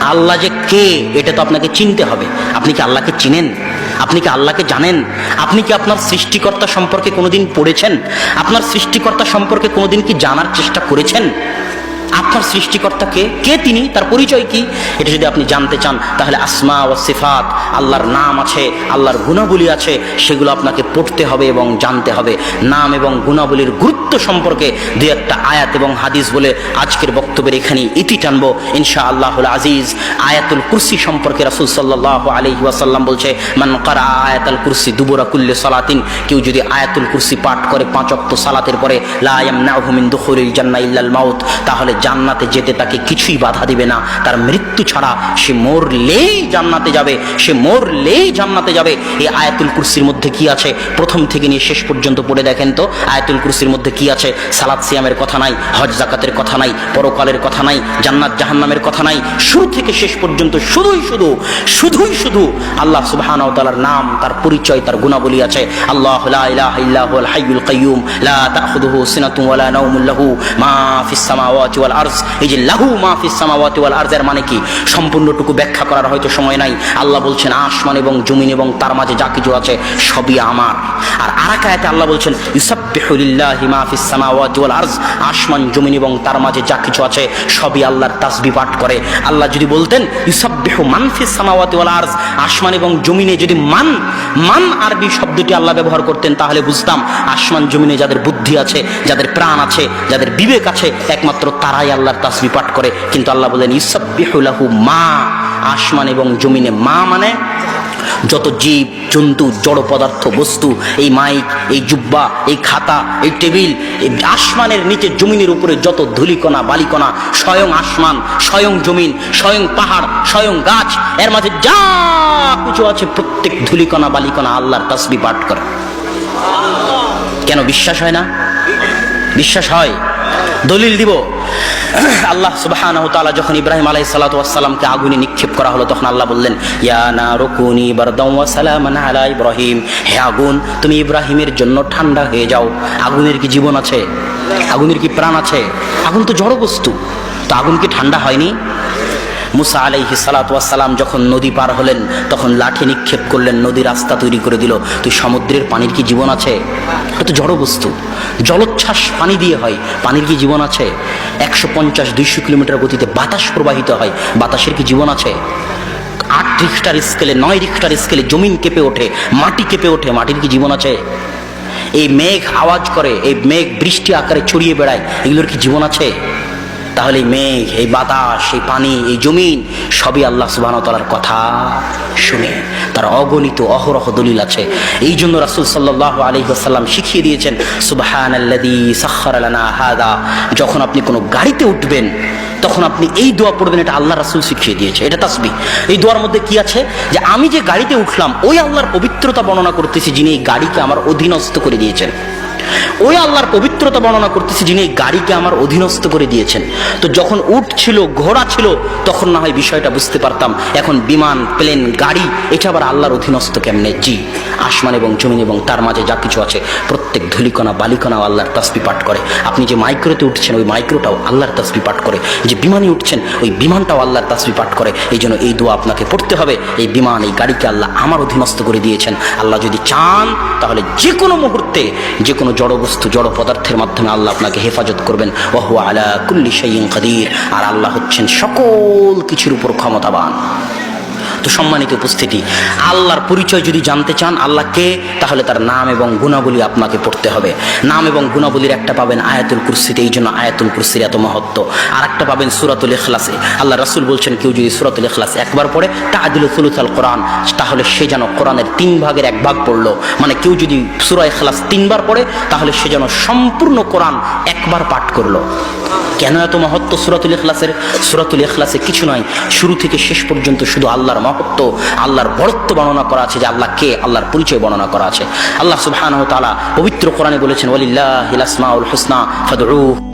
আল্লাহ যে কে, এটা তো আপনাকে চিনতে হবে। আপনি কি আল্লাহকে চিনেন? আপনি কি আল্লাহকে জানেন? আপনি কি আপনার সৃষ্টিকর্তা সম্পর্কে কোনোদিন পড়েছেন? আপনার সৃষ্টিকর্তা সম্পর্কে কোনোদিন কি জানার চেষ্টা করেছেন? আপনার সৃষ্টিকর্তাকে কে? তিনি? তার পরিচয় কি? এটা যদি আপনি জানতে চান, তাহলে আসমা ও সিফাত আল্লাহর নাম আছে, আল্লাহর গুণাবলী আছে, সেগুলো আপনাকে পড়তে হবে এবং জানতে হবে। নাম এবং গুণাবলীর গুরুত্ব সম্পর্কে দু একটা আয়াত এবং হাদিস বলে আজকের বক্তব্যের এখানে ইতি টানবো। ইনশা আল্লাহুল আজিজ, আয়াতুল কুরসি সম্পর্কে রাসুল সাল্লাহ আলহি ওয়াসাল্লাম বলছে, মান কারা আয়াতুল কুরসি দুবুরা কুল্লে সালাতিন কেউ যদি আয়াতুল কুরসি পাঠ করে পাঁচ অক্ত সালাতের পরে, লা ইয়ামনাহু মিন দুখুলিল জান্নাহ ইল্লাল মাউত তাহলে জান্নাতে যেতে তাকে কিছুই বাধা দিবে না। তার মৃত্যু ছাড়া সে মরলেই জান্নাতে যাবে, সে মরলেই জান্নাতে যাবে। এই আয়াতুল কুরসির মধ্যে কি আছে? প্রথম থেকে নিয়ে শেষ পর্যন্ত পড়ে দেখেন তো। আয়াতুল কুরসির মধ্যে কি আছে? সালাদ সিয়ামের কথা নাই, হজ জাকাতের কথা নাই, পরকালের কথা নাই, জান্নাত জাহান্নামের কথা নাই। শুরু থেকে শেষ পর্যন্ত শুধুই শুধু শুধুই শুধু আল্লাহ সুবহানাহু ওয়া নাম, তার পরিচয়, তার গুণাবলী আছে। আল্লাহ লা ইলাহা হাইয়ুল লা তাখুযুহু সিনাতুন নাওমুন লাহু, মা ফিস সামাওয়াতি ওয়াল আরজ। এই যে লাহু মা ফিস সামাওয়াতি ওয়াল মানে কি? সম্পূর্ণটুকু ব্যাখ্যা করার হয়তো সময় নাই। আল্লাহ বলছেন আসমান এবং জমিন এবং তার মাঝে যা কিছু আছে সবই আমার। আর আরেক আয়াতে আল্লাহ বলছেন, ইউসাব্বিহু লিল্লাহি মা ফিস সামাওয়াতি ওয়াল আরজ। আসমান, জমিন এবং তার মাঝে যা কিছু আছে সবই আল্লাহর তাসবিহ পাঠ করে। আল্লাহ যদি বলতেন, ইউসাব্বিহু মান ফিস সামাওয়াতি ওয়াল আরজ, আসমান এবং জমিনে যদি মান মান আরবি শব্দটি আল্লাহ ব্যবহার করতেন, তাহলে বুঝতাম আসমান, জমিনে যাদের বুদ্ধি আছে, যাদের প্রাণ আছে, যাদের বিবেক আছে, একমাত্র তারাই আল্লাহর তাসবিহ পাঠ করে। কিন্তু আল্লাহ বলেন ইউসাব্বিহু লাহু মা আসমান এবং জমিনে মা মানে? যত জীব, জন্তু, জড় পদার্থ, বস্তু, এই মাইক, এই জুব্বা, এই খাতা, এই টেবিল, এই আসমানের নিচে জমিনের উপরে যত ধুলিকণা, বালিকণা, স্বয়ং আসমান, স্বয়ং জমিন, স্বয়ং পাহাড়, স্বয়ং গাছ, এর মাঝে যা কিছু আছে, প্রত্যেক ধুলিকণা, বালিকণা আল্লাহর তসবি পাঠ করে। কেন বিশ্বাস হয় না? বিশ্বাস হয়। দলিল দিব। আল্লাহ সুবাহ যখন ইব্রাহিম আলাই সালাতামকে আগুনে নিক্ষেপ করা হলো, তখন আল্লাহ বললেন, ইয়া সালামান আলা ইব্রাহিম। হে আগুন, তুমি ইব্রাহিমের জন্য ঠান্ডা হয়ে যাও। আগুনের কি জীবন আছে? আগুনের কি প্রাণ আছে? আগুন তো জড় বস্তু তো আগুন কি ঠান্ডা হয়নি? মুসা আলাইহি সালাম যখন নদী পার হলেন, তখন লাঠি নিক্ষেপ করলেন নদী রাস্তা তৈরি করে দিল। তুই সমুদ্রের পানির কি জীবন আছে? এটা তো জড় বস্তু। জলোচ্ছ্বাস পানি দিয়ে হয়। পানির কি জীবন আছে? একশো পঞ্চাশ দুইশো কিলোমিটার গতিতে বাতাস প্রবাহিত হয়। বাতাসের কি জীবন আছে? আট রিক্টার স্কেলে, নয় রিক্টার স্কেলে জমিন কেঁপে ওঠে, মাটি কেঁপে ওঠে। মাটির কি জীবন আছে? এই মেঘ আওয়াজ করে, এই মেঘ বৃষ্টি আকারে ছড়িয়ে বেড়ায়। এগুলোর কি জীবন আছে? তাহলে মেঘ, এই বাতাস, এই পানি, এই জমিন, সবই আল্লাহ সুবাহতালার কথা শুনে তার অগণিত অহরহ দলিল আছে। এই জন্য রাসুল সাল্লাহ আলহিহাসাল্লাম শিখিয়ে দিয়েছেন সুবাহান হাদা। যখন আপনি কোনো গাড়িতে উঠবেন, তখন আপনি এই দোয়া পড়বেন, এটা আল্লাহ রাসুল শিখিয়ে দিয়েছে। এটা তাসবি এই দোয়ার মধ্যে কি আছে? যে আমি যে গাড়িতে উঠলাম, ওই আল্লাহর পবিত্রতা বর্ণনা করতেছি, যিনি এই গাড়িকে আমার অধীনস্থ করে দিয়েছেন। ওই আল্লাহর পবিত্রতা বর্ণনা করতেছি যিনি এই গাড়িকে আমার অধীনস্থ করে দিয়েছেন। তো যখন উট ছিল, ঘোড়া ছিল, তখন না হয় বিষয়টা বুঝতে পারতাম, এখন বিমান, প্লেন, গাড়ি, এটা আবার আল্লাহর অধীনস্থ কেমনে? জি, আসমান এবং জমিন এবং তার মাঝে যা কিছু আছে। প্রত্যেক ধুলিকণা, বালিকণাও আল্লাহর তাসবি পাঠ করে। আপনি যে মাইক্রোতে উঠছেন, ওই মাইক্রোটাও আল্লাহর তাসবি পাঠ করে। যে বিমানে উঠছেন, ওই বিমানটাও আল্লাহর তাসবি পাঠ করে। এই জন্য এই দোয়া আপনাকে পড়তে হবে। এই বিমান, এই গাড়িকে আল্লাহ আমার অধীনস্থ করে দিয়েছেন। আল্লাহ যদি চান, তাহলে যে কোনো মুহূর্তে যে কোনো জড় বস্তু জড় পদার্থের মাধ্যমে আল্লাহ আপনাকে হেফাজত করবেন। ওহু আলা কুল্লি শাইইন কাদির। আর আল্লাহ হচ্ছেন সকল কিছুর উপর ক্ষমতাবান। তো সম্মানিত উপস্থিতি। আল্লাহর পরিচয় যদি জানতে চান আল্লাহকে তাহলে তার নাম এবং গুণাবলী আপনাকে পড়তে হবে। নাম এবং গুণাবলীর একটা পাবেন আয়াতুল কুরসিতে এই জন্য আয়াতুল কুরসির এত মহত্ব। আর একটা পাবেন সুরাতুল ইখলাসে আল্লাহ রাসুল বলছেন, কেউ যদি সুরাতুল ইখলাস একবার পড়ে তা আদিল সুলুসাল কোরআন, তাহলে সে যেন কোরআনের তিন ভাগের এক ভাগ পড়ল। মানে কেউ যদি সুরা ইখলাস তিনবার পড়ে, তাহলে সে যেন সম্পূর্ণ কোরআন একবার পাঠ করল। কেন এত মহত্ব সুরাতুল ইখলাসের? সুরাতুল এখলাসে কিছু নয়, শুরু থেকে শেষ পর্যন্ত শুধু আল্লাহর মহত্ব আল্লাহর বরত্ব বর্ণনা করা আছে যে আল্লাহ কে? আল্লাহর পরিচয় বর্ণনা করা আছে। আল্লাহ সুবহানাহু তাআলা পবিত্র কোরআনে বলেছেন, ওয়ালিল্লাহিল আসমাউল হুসনা, ফাদউহু।